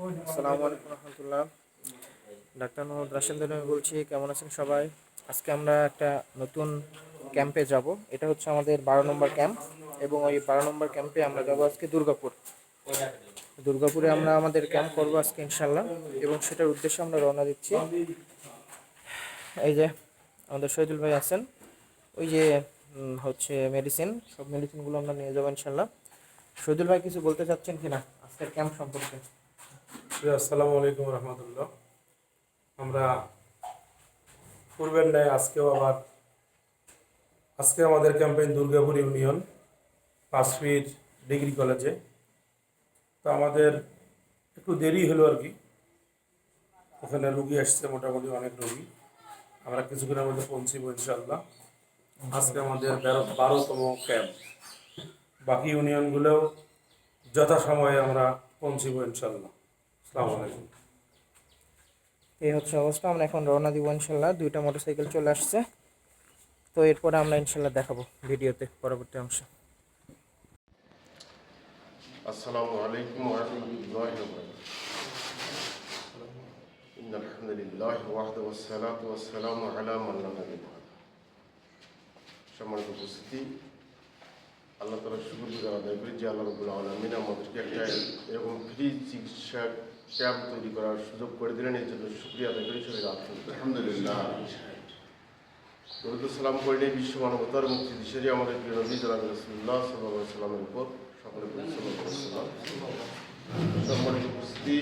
আসসালামু আলাইকুম রহমতুল্লাহ। ডাক্তার মোহাম্মদ আমি বলছি, কেমন আছেন সবাই? আজকে আমরা একটা নতুন ক্যাম্পে যাব। এটা হচ্ছে আমাদের বারো নম্বর ক্যাম্প এবং ওই বারো নম্বর ক্যাম্পে আমরা যাব আজকে দুর্গাপুর। দুর্গাপুরে আমরা আমাদের ক্যাম্প করব আজকে ইনশাল্লাহ এবং সেটার উদ্দেশ্যে আমরা রওনা দিচ্ছি। এই যে আমাদের শহীদুল ভাই আছেন, ওই যে হচ্ছে মেডিসিন সব মেডিসিনগুলো আমরা নিয়ে যাব ইনশাল্লাহ শহীদুল ভাই কিছু বলতে চাচ্ছেন কিনা আজকের ক্যাম্প সম্পর্কে? আসসালামু আলাইকুম রহমতুল্লাহ। আমরা পূর্বের ন্যায় আজকেও আবার, আজকে আমাদের campaign Durgapur union Panchpir degree কলেজে। তো আমাদের একটু দেরি হলো আর কি। ওখানে রুগী আসছে, মোটামুটি অনেক রুগী। আমরা কিছুক্ষণের মধ্যে পৌঁছিব ইনশাল্লাহ আজকে আমাদের বারো বারোতম ক্যাম্প। বাকি ইউনিয়নগুলোও যথাসময়ে আমরা পৌঁছিব ইনশাল্লাহ আলাইকুম এই হচ্ছে অবস্থা আমরা এখন রওনা দিব ইনশাল্লাহ দুইটা মোটরসাইকেল চলে আসছে তো এরপরে আমরা ইনশাল্লাহ দেখাবো ভিডিওতে পরবর্তী অংশে السلام عليكم ورحمة الله وبركاته إن الحمد لله وحده والصلاة والسلام على من لا نبي بعده সম্মানিত উপস্থিতি আল্লাহ তালা শুকুর করে আদায় করি যে আল্লাহ রবুল আলমিন আমাদেরকে একটা এরকম ফ্রি চিকিৎসা ক্যাম্প তৈরি করার সুযোগ করে দিলেন। এই জন্য শুক্রিয়া আদায় করি। সবাই আলহামদুলিল্লাহ। সালাম করিলে বিশ্ব মানবতার মুক্তি দিশারি আমাদের প্রিয় নবী জনাব রসুল্লাহ সাল্লাহ সাল্লামের উপর সকলে করি। সম্মানিত উপস্থিতি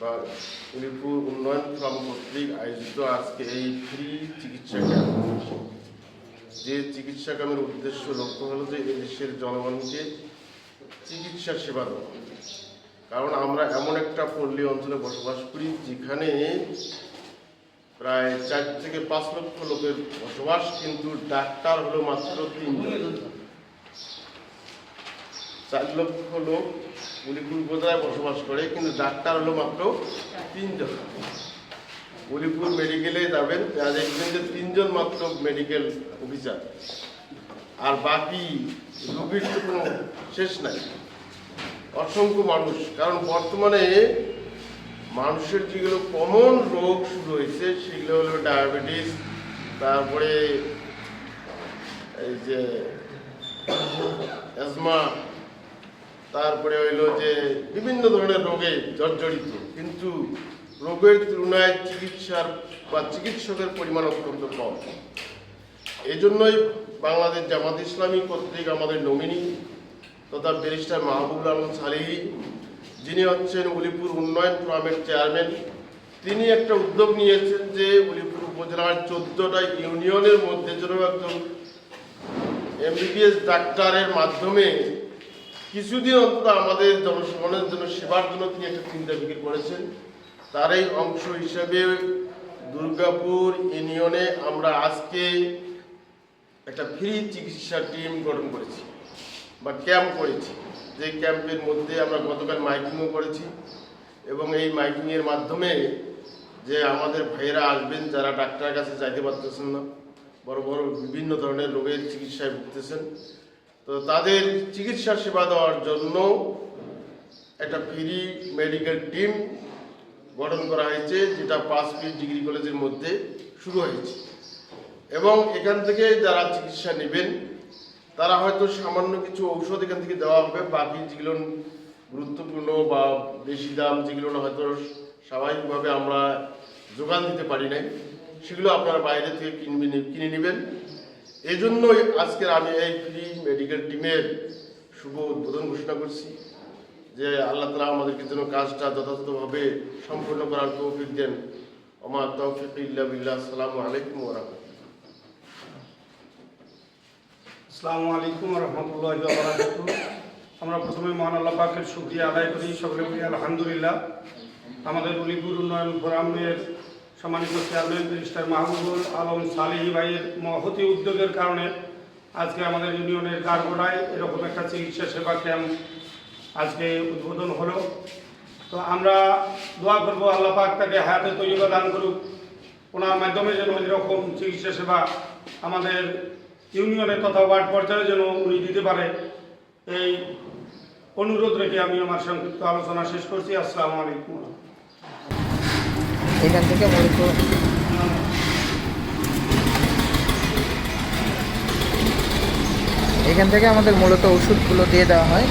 বা উলিপুর উন্নয়ন ফোরাম কর্তৃক আয়োজিত আজকে এই ফ্রি চিকিৎসা ক্যাম্প। যে চিকিৎসা ক্যাম্পের উদ্দেশ্য লক্ষ্য হলো যে দেশের জনগণকে চিকিৎসা সেবা দেওয়া। কারণ আমরা এমন একটা পল্লী অঞ্চলে বসবাস করি যেখানে প্রায় চার থেকে পাঁচ লক্ষ লোকের বসবাস, কিন্তু ডাক্তার হলো মাত্র তিনজন চার লক্ষ লোক উলিপুর উপজেলায় বসবাস করে, কিন্তু ডাক্তার হলো মাত্র তিনজন উলিপুর মেডিকেলে যাবেন দেখবেন যে তিনজন মাত্র মেডিকেল অফিসার আর বাকি রোগীর তো কোনো শেষ নাই। অসংখ্য মানুষ, কারণ বর্তমানে মানুষের যেগুলো কমন রোগ শুরু হয়েছে, সেগুলো হলো ডায়াবেটিস তারপরে এই যে অ্যাজমা তারপরে হইল যে বিভিন্ন ধরনের রোগে জর্জরিত। কিন্তু রোগের তুলনায় চিকিৎসার বা চিকিৎসকের পরিমাণ অত্যন্ত কম। এই জন্যই বাংলাদেশ জামাত ইসলামী কর্তৃক আমাদের নমিনি তথা ব্যারিস্টার মাহবুবুল আলম সালিহি, যিনি হচ্ছেন উলিপুর উন্নয়ন ফোরামের চেয়ারম্যান তিনি একটা উদ্যোগ নিয়েছেন যে উলিপুর উপজেলার চোদ্দটা ইউনিয়নের মধ্যে যেন একজন এমবিবিএস ডাক্তারের মাধ্যমে কিছুদিন অন্তত আমাদের জনসাধারণের জন্য সেবার জন্য তিনি একটা চিন্তা ফিকির করেছেন। তারই অংশ হিসেবে দুর্গাপুর ইউনিয়নে আমরা আজকে একটা ফ্রি চিকিৎসা টিম গঠন করেছি, বা ক্যাম্প করেছি। যে ক্যাম্পের মধ্যে আমরা গতকাল মাইকিংও করেছি এবং এই মাইকিংয়ের মাধ্যমে যে আমাদের ভাইয়েরা আসবেন, যারা ডাক্তারের কাছে যাইতে পারতেছেন না, বড় বড় বিভিন্ন ধরনের রোগের চিকিৎসায় ভুগতেছেন, তো তাদের চিকিৎসা সেবা দেওয়ার জন্য একটা ফ্রি মেডিকেল টিম গঠন করা হয়েছে, যেটা পাঁচ ফিট ডিগ্রি কলেজের মধ্যে শুরু হয়েছে। এবং এখান থেকে যারা চিকিৎসা নেবেন, তারা হয়তো সামান্য কিছু ঔষধ এখান থেকে দেওয়া হবে, বাকি যেগুলো গুরুত্বপূর্ণ বা বেশি দাম যেগুলো হয়তো স্বাভাবিকভাবে আমরা যোগান দিতে পারি নাই, সেগুলো আপনারা বাইরে থেকে কিনবে কিনে নেবেন। এই জন্যই আজকের আমি এই ফ্রি মেডিকেল টিমের শুভ উদ্বোধন ঘোষণা করছি। যে আল্লাহ তালা আমাদেরকে যেন কাজটা যথাযথভাবে সম্পূর্ণ করার তৌফিক দেন। আমার তৌফিক ইল্লা বিল্লাহ। আসসালামু আলাইকুম রাহমাতুল্লাহ। আসসালামু আলাইকুম রহমতুল্লাহ আমরা প্রথমে মহান আল্লাহ পাকের শুক্রিয়া আদায় করি। সকলে বলি আলহামদুলিল্লাহ। আমাদের উলিপুর উন্নয়ন ফোরামের সম্মানিত চেয়ারম্যান মিনিস্টার মাহবুবুল আলম সালিহি ভাইয়ের মহতি উদ্যোগের কারণে আজকে আমাদের ইউনিয়নের গারগোড়ায় এরকম একটা চিকিৎসা সেবা ক্যাম্প আজকে উদ্বোধন হলো। তো আমরা দোয়া করব আল্লাহ পাক তাকে হায়াতে তৈরি দান করুক। ওনার মাধ্যমে যেন এরকম চিকিৎসা সেবা আমাদের ইউনিয়নে তথা ওয়ার্ড পর্যায়ে যেন উনি দিতে পারে। এই অনুরোধ রেখে আমি আমার সংক্ষিপ্ত আলোচনা শেষ করছি। আসসালামু আলাইকুম। এখান থেকে এখান থেকে আমাদের মূলত ওষুধগুলো দিয়ে দেওয়া হয়।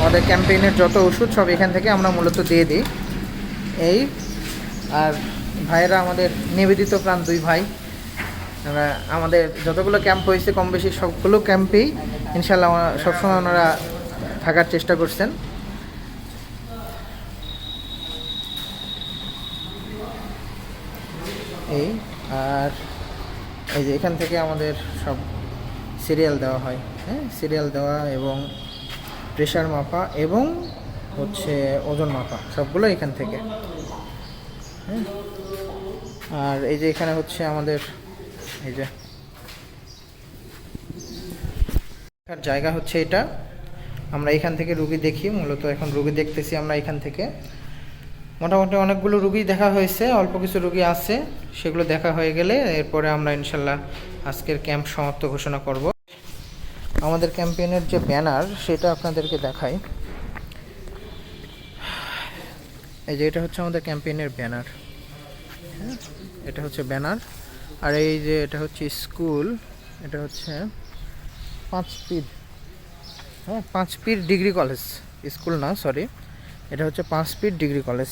আমাদের ক্যাম্পেইনের যত ওষুধ সব এখান থেকে আমরা মূলত দিয়ে দিই। এই, আর ভাইয়েরা আমাদের নিবেদিত প্রাণ দুই ভাই। আমাদের যতগুলো ক্যাম্প হয়েছে কম বেশি সবগুলো ক্যাম্পেই ইনশাল্লাহ সবসময় ওনারা থাকার চেষ্টা করছেন। এই, আর এই যে এখান থেকে আমাদের সব সিরিয়াল দেওয়া হয়। হ্যাঁ সিরিয়াল দেওয়া এবং প্রেশার মাপা এবং হচ্ছে ওজন মাপা, সবগুলো এখান থেকে। হ্যাঁ? আর এই যে এখানে হচ্ছে আমাদের এই যে জায়গা হচ্ছে এটা। আমরা এখান থেকে রুগী দেখি, মূলত এখন রুগী দেখতেছি আমরা এখান থেকে। মোটামুটি অনেকগুলো রুগী দেখা হয়েছে, অল্প কিছু রুগী আছে, সেগুলো দেখা হয়ে গেলে এরপরে আমরা ইনশাল্লাহ আজকের ক্যাম্প সমাপ্ত ঘোষণা করব। আমাদের ক্যাম্পেইনের যে ব্যানার, সেটা আপনাদেরকে দেখাই। এই যে এটা হচ্ছে আমাদের ক্যাম্পেইনের ব্যানার। এটা হচ্ছে ব্যানার। আর এই যে এটা হচ্ছে স্কুল, এটা হচ্ছে পাঁচ পীর হ্যাঁ Panch Pir degree college. School না, সরি। এটা হচ্ছে পাঁচ ফিট ডিগ্রি কলেজ।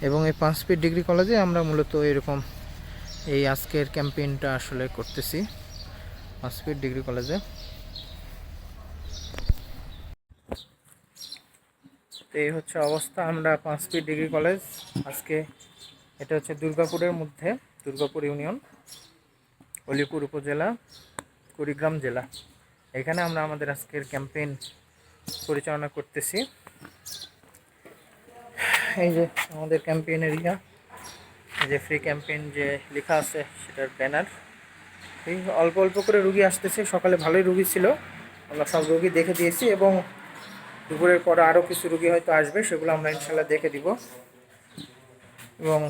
এবং এই পাঁচ ফিট ডিগ্রি কলেজে আমরা মূলত এরকম এই আজকের ক্যাম্পেইনটা আসলে করতেছি পাঁচ ফিট ডিগ্রি কলেজে। এই হচ্ছে অবস্থা, আমরা পাঁচ ফিট ডিগ্রি কলেজ, আজকে এটা হচ্ছে দুর্গাপুরের মধ্যে, দুর্গাপুর ইউনিয়ন, অলিপুর উপজেলা, কুড়িগ্রাম জেলা। এখানে আমরা আমাদের আজকের ক্যাম্পেইন পরিচালনা করতেছি। এই যে আমাদের ক্যাম্পেইন এরিয়া, যে ফ্রি ক্যাম্পেইন যে লেখা আছে সেটার ব্যানার। এই অল্প অল্প করে রুগী আসতেছে, সকালে ভালোই রুগী ছিল। আমরা সব রুগী দেখে দিয়েছি এবং দুপুরের পরে আরও কিছু রুগী হয়তো আসবে, সেগুলো আমরা ইনশাল্লাহ দেখে দিব। এবং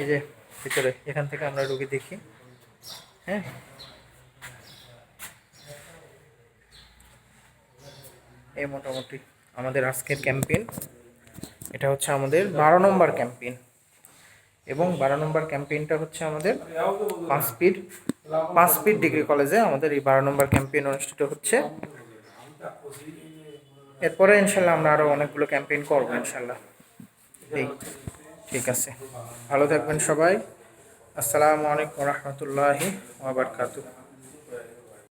এই যে ভিতরে, এখান থেকে আমরা রুগী দেখি। হ্যাঁ? এই মোটামুটি আমাদের আজকের ক্যাম্পেইন। এটা হচ্ছে আমাদের বারো নম্বর ক্যাম্পেইন। এবং বারো নম্বর ক্যাম্পেইনটা হচ্ছে আমাদের পাঁচ স্পিড পাঁচ স্পিড ডিগ্রি কলেজে আমাদের এই বারো নম্বর ক্যাম্পেইন অনুষ্ঠিত হচ্ছে। এরপরে ইনশাল্লাহ আমরা আরও অনেকগুলো ক্যাম্পেইন করব ইনশাল্লাহ। ঠিক আছে। ভালো থাকবেন সবাই। আসসালামু আলাইকুম রহমতুল্লাহি ওবরকাতু